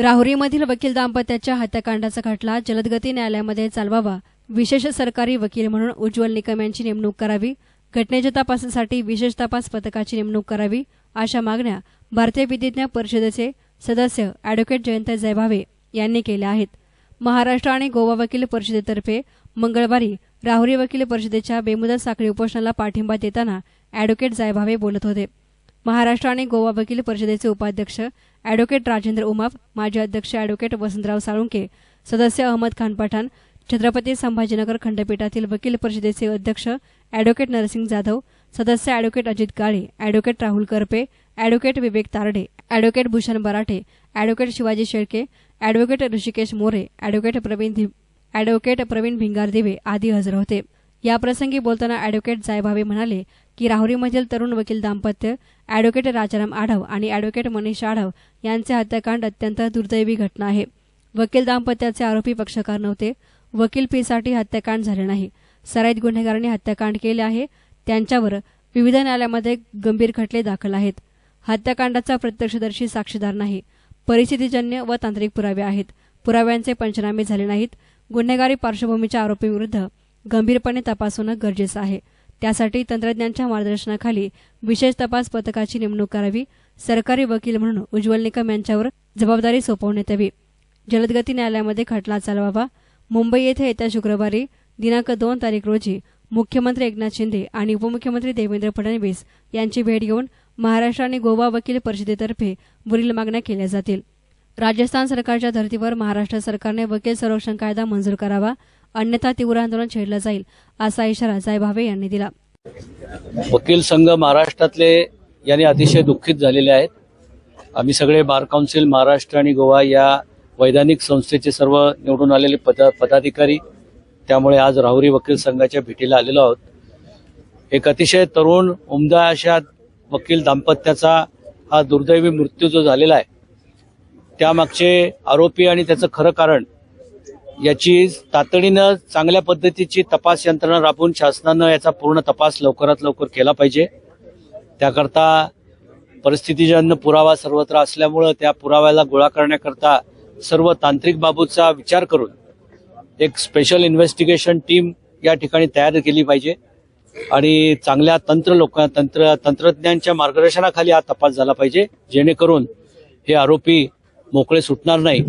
राहुरीमधील वकील दाम्पत्याच्या हत्याकांडाचा खटला जलदगती न्यायालयामध्ये चालवावा. विशेष सरकारी वकील म्हणून उज्ज्वल निकम यांची नेमणूक करावी. घटनेच्या तपासासाठी विशेष तपास पथकाची नेमणूक करावी अशा मागण्या भारतीय विधिज्ञ परिषदेचे सदस्य अॅडव्होकेट जयंत जयभावे यांनी केल्या आहेत. महाराष्ट्र आणि गोवा वकील परिषदेतर्फे मंगळवारी राहुरी वकील परिषदेच्या बेमुदत साखळी उपोषणाला पाठिंबा देताना अॅडव्होकेट जायभावे बोलत होते. महाराष्ट्र आणि गोवा वकील परिषदेचे उपाध्यक्ष अॅडव्होकेट राजेंद्र उमाप माजी अध्यक्ष अॅडव्होकेट वसंतराव साळुंके सदस्य अहमद खान पठाण छत्रपती संभाजीनगर खंडपीठातील वकील परिषदेचे अध्यक्ष अॅडव्होकेट नरसिंग जाधव सदस्य advocate Ajit Kale advocate Rahul Karpe advocate Vivek Tarde advocate Bhushan Barathe advocate Shivaji Shelke advocate Rushikesh More advocate Pravin advocate Pravin Bhingardive आदी हजर होते. याप्रसंगी बोलताना अॅडव्होकेट जायभावे म्हणाले की राहुरीमधील तरुण वकील दाम्पत्य अॅडव्होकेट राजाराम आढाव आणि अॅडव्होकेट मनीष आढाव यांचे हत्याकांड अत्यंत दुर्दैवी घटना आहे. वकील दाम्पत्याचे आरोपी पक्षकार नव्हते. वकील फीसाठी हत्याकांड झाले नाही. सराईत गुन्हेगारांनी हत्याकांड केले आहे. त्यांच्यावर विविध न्यायालयामध्ये गंभीर खटले दाखल आहेत. हत्याकांडाचा प्रत्यक्षदर्शी साक्षीदार नाही. परिस्थितीजन्य व तांत्रिक पुरावे आहेत. पुराव्यांचे पंचनामे झाले नाहीत. गुन्हेगारी पार्श्वभूमीच्या आरोपीविरुद्ध गंभीरपणे तपास होणं गरजेचं आहे. त्यासाठी तंत्रज्ञांच्या मार्गदर्शनाखाली विशेष तपास पथकाची नेमणूक करावी सरकारी वकील म्हणून उज्ज्वल निकम यांच्यावर जबाबदारी सोपवण्यात यावी. जलदगती न्यायालयामध्ये खटला चालवावा. मुंबई येथे येत्या शुक्रवारी दिनांक दोन तारीख रोजी मुख्यमंत्री एकनाथ शिंदे आणि उपमुख्यमंत्री देवेंद्र फडणवीस यांची भेट घेऊन महाराष्ट्र आणि गोवा वकील परिषदेतर्फे वरील मागण्या केल्या जातील. राजस्थान सरकारच्या धर्तीवर महाराष्ट्र सरकारने वकील संरक्षण कायदा मंजूर करावा. अन्यथा तीव्र आंदोलन छेडलं जाईल असा इशारा जायभावे यांनी दिला. वकील संघ महाराष्ट्रातले यांनी अतिशय दुःखित झालेले आहेत. आम्ही सगळे बार काउन्सिल महाराष्ट्र आणि गोवा या वैधानिक संस्थेचे सर्व निवडून आलेले पद पदाधिकारी त्यामुळे आज राहुरी वकील संघाच्या भेटीला आलेलो आहोत. एक अतिशय तरुण उमदा अशा वकील दाम्पत्याचा हा दुर्दैवी मृत्यू जो झालेला आहे त्यामागचे आरोपी आणि त्याचं खरं कारण याची तातडीनं चांगल्या पद्धतीची तपास यंत्रणा राबवून शासनानं याचा पूर्ण तपास लवकरात लवकर केला पाहिजे. त्याकरता परिस्थितीजन्य पुरावा सर्वत्र असल्यामुळं त्या पुराव्याला गोळा करण्याकरता सर्व तांत्रिक बाबूचा विचार करून एक स्पेशल इन्व्हेस्टिगेशन टीम या ठिकाणी तयार केली पाहिजे. आणि चांगल्या तंत्र लोक तंत्र तंत्रज्ञांच्या मार्गदर्शनाखाली हा तपास झाला पाहिजे जेणेकरून हे आरोपी मोकळे सुटणार नाही.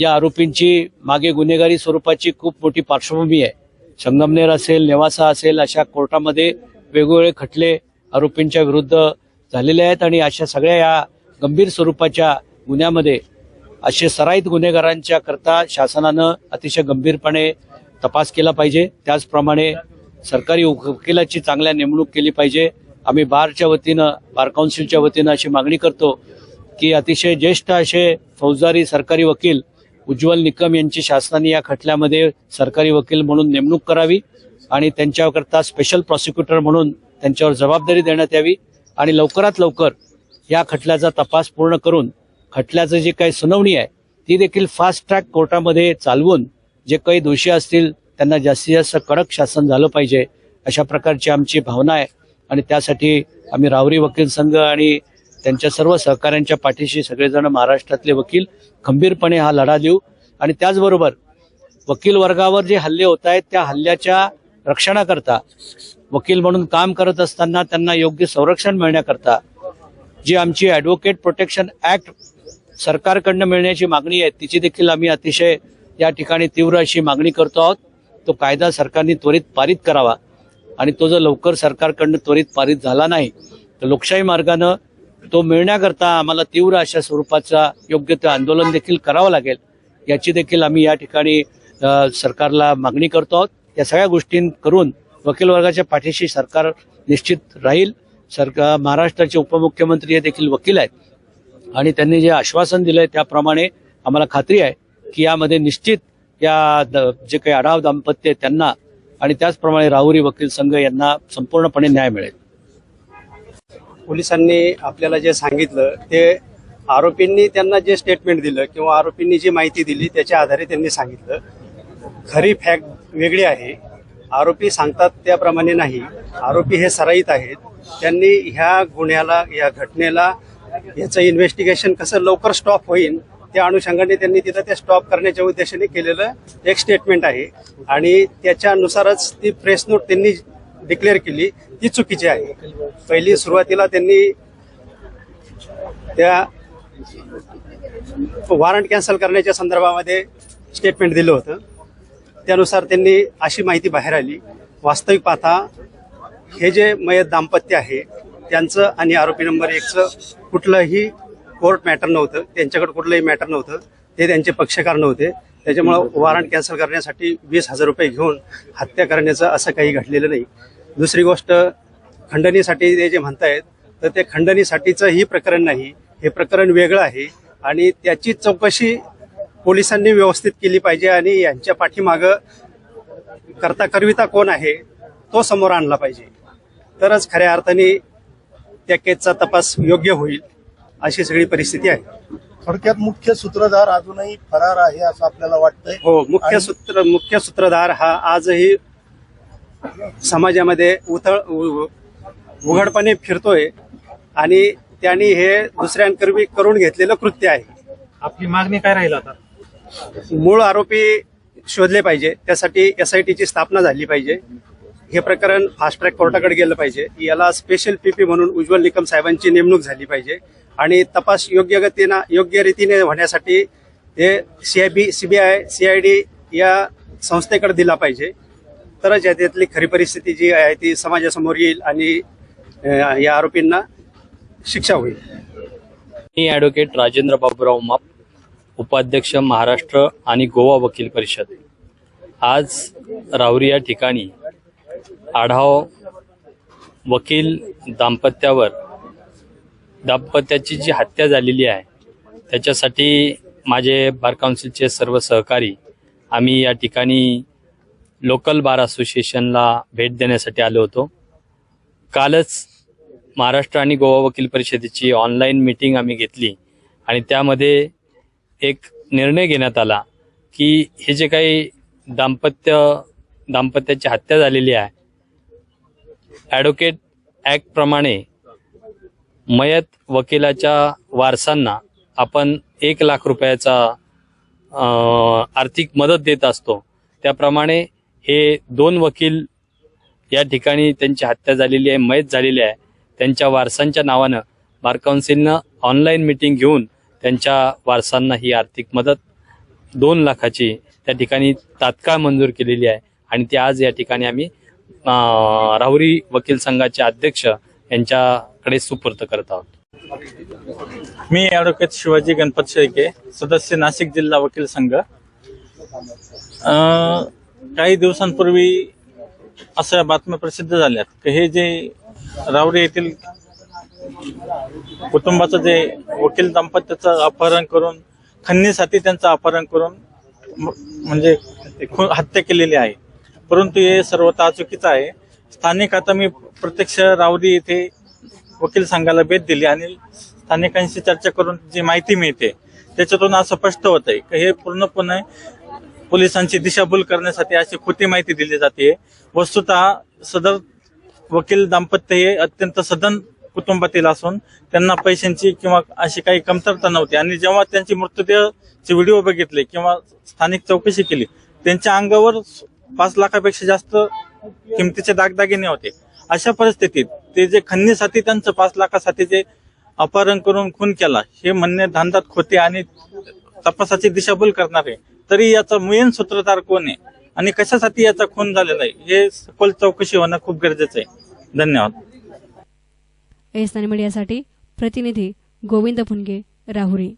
या आरोपींची मागे गुन्हेगारी स्वरूपाची खूप मोठी पार्श्वभूमी आहे. संगमनेर असेल नेवासा असेल अशा कोर्टामध्ये वेगवेगळे खटले आरोपींच्या विरुद्ध झालेले आहेत आणि अशा सगळ्या या गंभीर स्वरूपाच्या गुन्ह्यामध्ये असे सराईत गुन्हेगारांच्या करता शासनानं अतिशय गंभीरपणे तपास केला पाहिजे. त्याचप्रमाणे सरकारी वकिलाची चांगल्या नेमणूक केली पाहिजे. आम्ही बारच्या वतीनं बार काउन्सिलच्या वतीनं अशी मागणी करतो की अतिशय ज्येष्ठ असे फौजदारी सरकारी वकील उज्ज्वल निकम यांची शासनाने या खटल्यामध्ये सरकारी वकील म्हणून नेमणूक करावी आणि त्यांच्याकरता स्पेशल प्रॉसिक्युटर म्हणून त्यांच्यावर जबाबदारी देण्यात यावी आणि लवकरात लवकर या खटल्याचा तपास पूर्ण करून खटल्याचं जे काही सुनावणी आहे ती देखील फास्ट ट्रॅक कोर्टामध्ये चालवून जे काही दोषी असतील त्यांना जास्तीत जास्त कडक शासन झालं पाहिजे अशा प्रकारची आमची भावना आहे. आणि त्यासाठी आम्ही रावरी वकील संघ आणि त्यांच्या सर्व सहकाऱ्यांच्या पाठीशी सगळेजण महाराष्ट्रातले वकील खंबीरपणे हा लढा देऊ. आणि त्याचबरोबर वकील वर्गावर जे हल्ले होत आहेत त्या हल्ल्याच्या रक्षणाकरता वकील म्हणून काम करत असताना त्यांना योग्य संरक्षण मिळण्याकरता जी आमची ॲडव्होकेट प्रोटेक्शन ऍक्ट सरकारकडनं मिळण्याची मागणी आहे तिची देखील आम्ही अतिशय या ठिकाणी तीव्र अशी मागणी करतो आहोत. तो कायदा सरकारने त्वरित पारित करावा. आणि तो जर लवकर सरकारकडनं त्वरित पारित झाला नाही तर लोकशाही मार्गानं तो मिळण्याकरता आम्हाला तीव्र अशा स्वरूपाचा योग्य ते आंदोलन देखील करावं लागेल. याची देखील आम्ही या ठिकाणी सरकारला मागणी करतो आहोत. या सगळ्या गोष्टी करून वकील वर्गाच्या पाठीशी सरकार निश्चित राहील. सरकार महाराष्ट्राचे उपमुख्यमंत्री हे देखील वकील आहेत. आणि त्यांनी जे आश्वासन दिलंय त्याप्रमाणे आम्हाला खात्री आहे की यामध्ये निश्चित या द- जे काही आढाव दाम्पत्य आहे त्यांना आणि त्याचप्रमाणे राहुरी वकील संघ यांना संपूर्णपणे न्याय मिळेल. पोलिसांनी आपल्याला जे सांगितलं ते आरोपींनी त्यांना जे स्टेटमेंट दिलं किंवा आरोपींनी जी माहिती दिली त्याच्या आधारे त्यांनी सांगितलं. खरी फॅक्ट वेगळी आहे. आरोपी सांगतात त्याप्रमाणे नाही. आरोपी हे सराईत आहेत. त्यांनी ह्या गुन्ह्याला या घटनेला याचं इन्व्हेस्टिगेशन कसं लवकर स्टॉप होईल त्या अनुषंगाने त्यांनी तिथं ते स्टॉप करण्याच्या उद्देशाने केलेलं एक स्टेटमेंट आहे. आणि त्याच्यानुसारच ती प्रेस नोट त्यांनी डिक्लेअर केली ती चुकीची आहे. पहिली सुरुवातीला त्यांनी त्या वॉरंट कॅन्सल करण्याच्या संदर्भामध्ये स्टेटमेंट दिलं होतं. त्यानुसार त्यांनी अशी माहिती बाहेर आली. वास्तविक पाहता हे जे मयत दाम्पत्य आहे त्यांचं आणि आरोपी नंबर एकचं कुठलंही कोर्ट मॅटर नव्हतं. त्यांच्याकडे कुठलंही मॅटर नव्हतं. ते त्यांचे पक्षकार नव्हते. त्याच्यामुळं वॉरंट कॅन्सल करण्यासाठी वीस हजार रुपये घेऊन हत्या करण्याचं असं काही घडलेलं नाही. दुसरी गोष्ट खंडणीसाठी ते जे म्हणतायत तर ते खंडणीसाठीचं ही प्रकरण नाही. हे प्रकरण वेगळं आहे आणि त्याची चौकशी पोलिसांनी व्यवस्थित केली पाहिजे आणि यांच्या पाठीमागं करता करविता कोण आहे तो समोर आणला पाहिजे. तरच खऱ्या अर्थाने त्या केसचा तपास योग्य होईल अशी सगळी परिस्थिती आहे. थोडक्यात मुख्य सूत्रधार अजूनही फरार आहे असं आपल्याला वाटतंय. हो मुख्य सूत्र मुख्य सूत्रधार हा आजही समाजामध्ये उथळ उघडपणे फिरतोय आणि त्यांनी हे दुसऱ्यांकरवी करून घेतलेलं कृत्य आहे. आपली मागणी काय राहील आता? मूळ आरोपी शोधले पाहिजे. त्यासाठी एसआयटीची स्थापना झाली पाहिजे. हे प्रकरण फास्ट ट्रॅक कोर्टाकडे गेलं पाहिजे. याला स्पेशल पीपी म्हणून उज्ज्वल निकम साहेबांची नेमणूक झाली पाहिजे. आणि तपास योग्य गतीनं योग्य रीतीने होण्यासाठी हे सीआयबी सीबीआय सीआयडी या संस्थेकडे दिला पाहिजे. तरच याच्यातली खरी परिस्थिती जी आहे ती समाजासमोर येईल आणि या आरोपींना शिक्षा होईल. मी ॲडव्होकेट राजेंद्र बाबूराव माप उपाध्यक्ष महाराष्ट्र आणि गोवा वकील परिषद. आज राहुरी या ठिकाणी आढाव वकील दाम्पत्यावर दाम्पत्याची जी हत्या झालेली आहे त्याच्यासाठी माझे बार काउन्सिलचे सर्व सहकारी आम्ही या ठिकाणी लोकल बार असोसिएशनला भेट देण्यासाठी आलो होतो. कालच महाराष्ट्र आणि गोवा वकील परिषदेची ऑनलाईन मीटिंग आम्ही घेतली आणि त्यामध्ये एक निर्णय घेण्यात आला की हे जे काही दाम्पत्य दाम्पत्याची हत्या झालेली आहे ॲडव्होकेट ॲक्टप्रमाणे मयत वकिलाच्या वारसांना आपण एक लाख रुपयाचा आर्थिक मदत देत असतो. त्याप्रमाणे हे दोन वकील या ठिकाणी त्यांची हत्या झालेली आहे मयत झालेली आहे. त्यांच्या वारसांच्या नावानं बार काउन्सिलनं ऑनलाईन मिटिंग घेऊन त्यांच्या वारसांना ही आर्थिक मदत दोन लाखाची त्या ठिकाणी तात्काळ मंजूर केलेली आहे. आणि ती आज या ठिकाणी आम्ही राहुरी वकील संघाचे अध्यक्ष यांच्याकडे सुपूर्त करत आहोत. मी ऍडव्होकेट शिवाजी गणपत शेळके सदस्य नाशिक जिल्हा वकील संघ. काही दिवसांपूर्वी अशा बातम्या प्रसिद्ध झाल्यात की हे जे रावरी येथील कुटुंबाचं जे वकील दाम्पत्याचं अपहरण करून खन्नीसाठी त्यांचं अपहरण करून म्हणजे खू- हत्या केलेली आहे. परंतु हे सर्वतः चुकीचं आहे. स्थानिक आता मी प्रत्यक्ष रावरी येथे वकील संघाला भेट दिली आणि स्थानिकांशी चर्चा करून जी माहिती मिळते त्याच्यातून असं स्पष्ट होत आहे की हे पूर्णपणे पोलिसांची दिशाभूल करण्यासाठी अशी खोटी माहिती दिली जाते. वस्तुतः सदर वकील दाम्पत्य हे अत्यंत सदन कुटुंबातील असून त्यांना पैशांची किंवा अशी काही कमतरता नव्हती. आणि जेव्हा त्यांची मृतदेहचे व्हिडिओ बघितले किंवा स्थानिक चौकशी केली त्यांच्या अंगावर पाच लाखापेक्षा जास्त किमतीचे दागदागिने होते. अशा परिस्थितीत ते जे खन्नीसाठी त्यांचं पाच लाखासाठी जे अपहरण करून खून केला हे म्हणणे धांदात खोटे आणि तपासाची दिशाभूल करणारे तरी याचा मेन सूत्रधार कोण आहे? आणि कशासाठी याचा खून झालेला आहे? हे सखोल चौकशी होणं खूप गरजेचं आहे. धन्यवाद. एस मीडियासाठी प्रतिनिधी गोविंद फुनगे राहुरी.